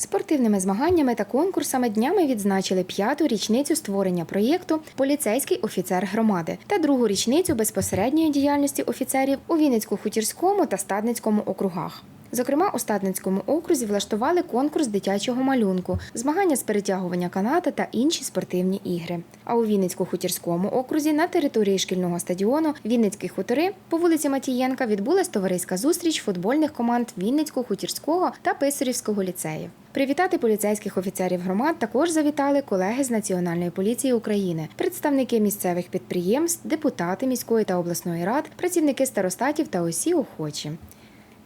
Спортивними змаганнями та конкурсами днями відзначили п'яту річницю створення проєкту Поліцейський офіцер громади та другу річницю безпосередньої діяльності офіцерів у Вінницько-Хутірському та Стадницькому округах. Зокрема, у Стадницькому окрузі влаштували конкурс дитячого малюнку, змагання з перетягування каната та інші спортивні ігри. А у Вінницько-Хутірському окрузі на території шкільного стадіону Вінницькі хутори по вулиці Матієнка відбулась товариська зустріч футбольних команд Вінницько-Хутірського та Писарівського ліцеїв. Привітати поліцейських офіцерів громад також завітали колеги з Національної поліції України, представники місцевих підприємств, депутати міської та обласної рад, працівники старостатів та усі охочі.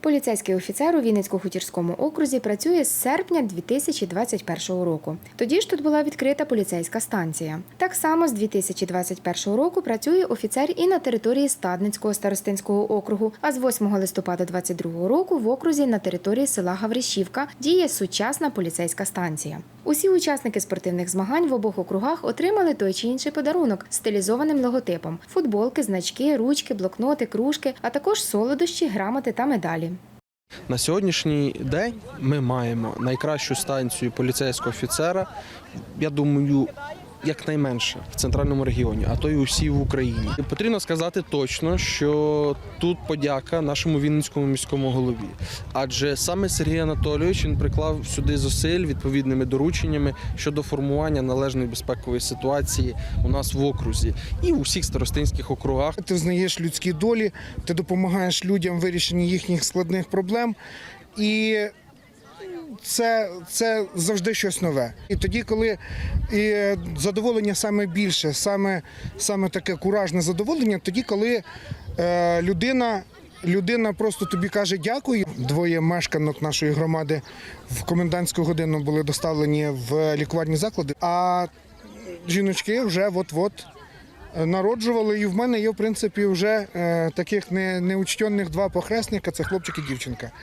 Поліцейський офіцер у Вінницько-Хутірському окрузі працює з серпня 2021 року. Тоді ж тут була відкрита поліцейська станція. Так само з 2021 року працює офіцер і на території Стадницького старостинського округу. А з 8 листопада 2022 року в окрузі на території села Гавришівка діє сучасна поліцейська станція. Усі учасники спортивних змагань в обох округах отримали той чи інший подарунок з стилізованим логотипом: футболки, значки, ручки, блокноти, кружки, а також солодощі, грамоти та медалі. На сьогоднішній день ми маємо найкращу станцію поліцейського офіцера, я думаю, якнайменше в центральному регіоні, а то й усі в Україні. І потрібно сказати точно, що тут подяка нашому Вінницькому міському голові. Адже саме Сергій Анатолійович він приклав сюди зусиль відповідними дорученнями щодо формування належної безпекової ситуації у нас в окрузі і у всіх старостинських округах. Ти знаєш людські долі, ти допомагаєш людям в вирішенні їхніх складних проблем. І це, це завжди щось нове. І тоді, коли і задоволення саме більше, саме, саме таке куражне задоволення, тоді, коли е, людина. Людина просто тобі каже дякую. Двоє мешканок нашої громади в комендантську годину були доставлені в лікувальні заклади, а жіночки вже от-от народжували. І в мене є, в принципі, вже е, таких не, неучтенних два похресника це хлопчик і дівчинка.